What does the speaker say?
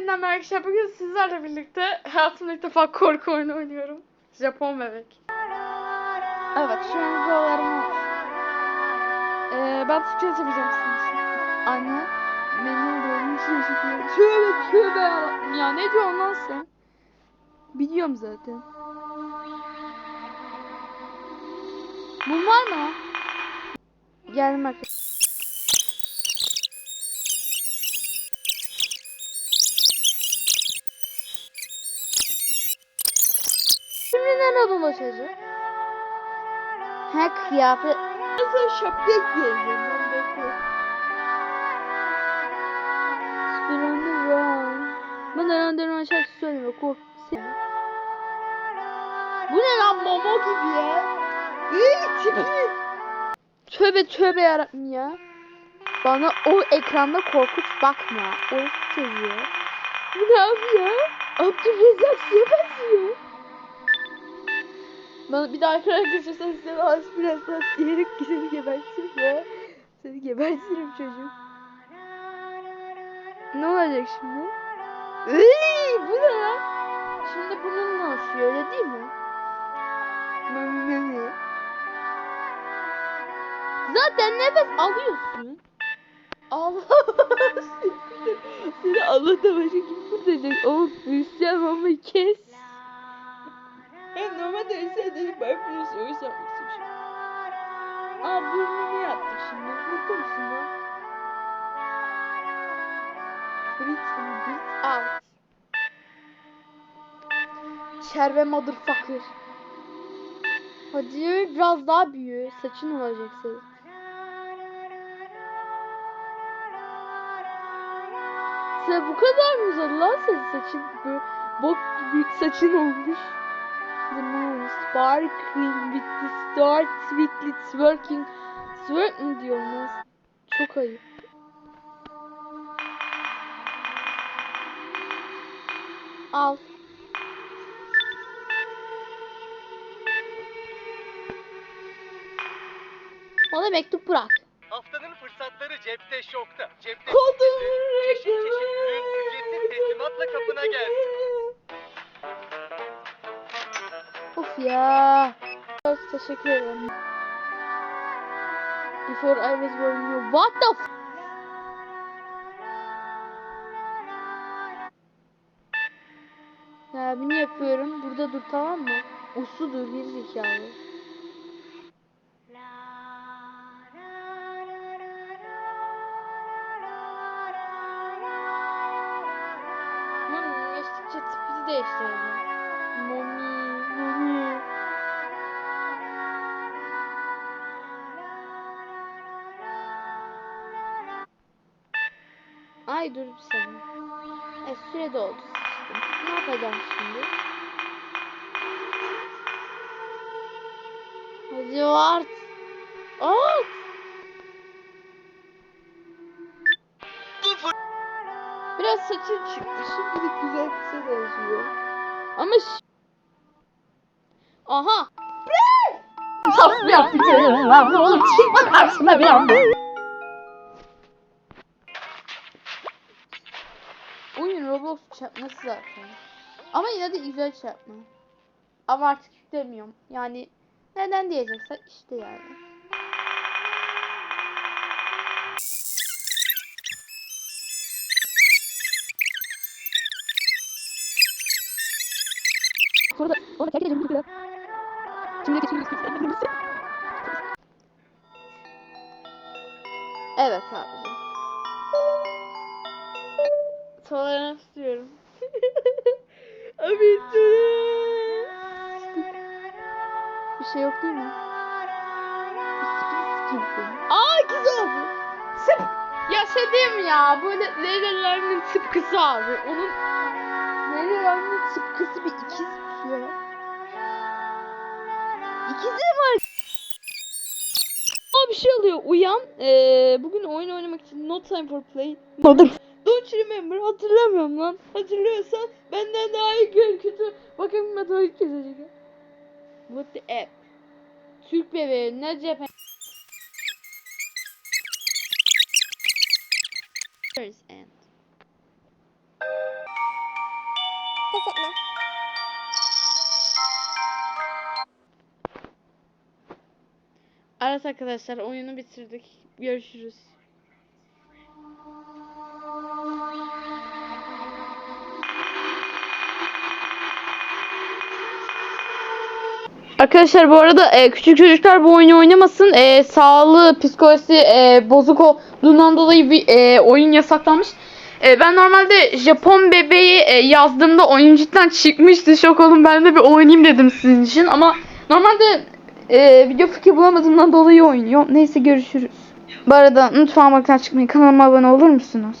yeniden merhaba. Bugün sizlerle birlikte hayatımda ilk defa korku oyunu oynuyorum. Japon bebek. Evet şu an buralarım. Ee, ben Türkçe yapacağım sizin. Anne beni doğum için çıkıyor. Tövbe tövbe ya ne diyorsun lan sen? Biliyorum zaten. Bu var mı? Gelmek. Şimdi nereye dolaşacak? Ha kıyafet. Nasıl şapka giyeceğim ben bekle. Spiranda wrong. Bana önden şarkı söyleme kork. Bu ne lan Momo gibi ya? Iy, tipi. Tövbe tövbe yarabbim ya. Bana o ekranda korkunç bakma. O çocuğu. Bu ne yapıyor? Abdülrezzak suya basıyor. Bana bir daha ekran geçirsen size aspirasyon diyerek seni gebertirim ya. Seni gebertirim çocuk. Ne olacak şimdi? Iy, bu ne lan? Şimdi bununla oluşuyor öyle değil mi? Zaten nefes alıyorsun. Allah seni Allah'tan başka kim kurtaracak? Oğlum Hüsyen ama kes. Ben normalde ben biliyorsun o yüzden yapmak istemişim. Aa burnunu yaptık şimdi. Mutlu musun lan? Breathe in, breathe out. Şerve motherfucker. Hadi biraz daha büyü. Saçın olacak senin. Sen bu kadar mı uzadı lan senin saçın? Böyle bok gibi saçın olmuş. The moon sparkling with the stars sweetly twerking. Twerk mi diyor lan? Çok ayıp. Al. Bana mektup bırak. Haftanın fırsatları cepte şokta. Cepte Koltuğum çeşit çeşit ürün ücretsiz teslimatla kapına gelsin. Ya. Teşekkür ederim. Before I was born you. What the f Ya bunu yapıyorum. Burada dur tamam mı? Uslu dur geri zekalı. Geçtikçe tipini değiştirelim. Mami, Ay dur bir saniye. E süre doldu. sıçtım. Ne yapacağım şimdi? Hadi art. Art. Biraz saçın çıktı. Şimdi de güzel kısa benziyor. Ama Aha. Nasıl yapacağım lan oğlum çıkma karşıma bir anda. Oyun Roblox çarpması zaten. Ama yine de güzel çarpma. Ama artık yüklemiyorum. Yani neden diyeceksen işte yani. Sonra da orada terk bu kadar. Şimdi geçiyoruz kendimizi. Evet abicim. Tolerans diyorum. Abi Bir şey yok değil mi? Aa ikiz oldu. Sıp. Ya şey diyeyim ya böyle Leyla'ların tıpkısı abi. Onun Leyla'ların tıpkısı bir ikiz ya. İkizi var. Bir şey oluyor. Uyan. Ee, bugün oyun oynamak için no time for play. Oldum. Don't remember hatırlamıyorum lan. Hatırlıyorsan benden daha iyi gör kötü. Bakın matematik çözecek. What the app? Türk bebeği ne cephe? First end. Pes etme. Evet arkadaşlar oyunu bitirdik. Görüşürüz. Arkadaşlar bu arada e, küçük çocuklar bu oyunu oynamasın. E, sağlığı, psikolojisi e, bozuk olduğundan dolayı bir e, oyun yasaklanmış. E, ben normalde Japon bebeği e, yazdığımda oyun cidden çıkmıştı. Şok oldum. Ben de bir oynayayım dedim sizin için. Ama normalde e, video fikri bulamadığımdan dolayı oynuyor. Neyse görüşürüz. Bu arada lütfen bakın çıkmayın. Kanalıma abone olur musunuz?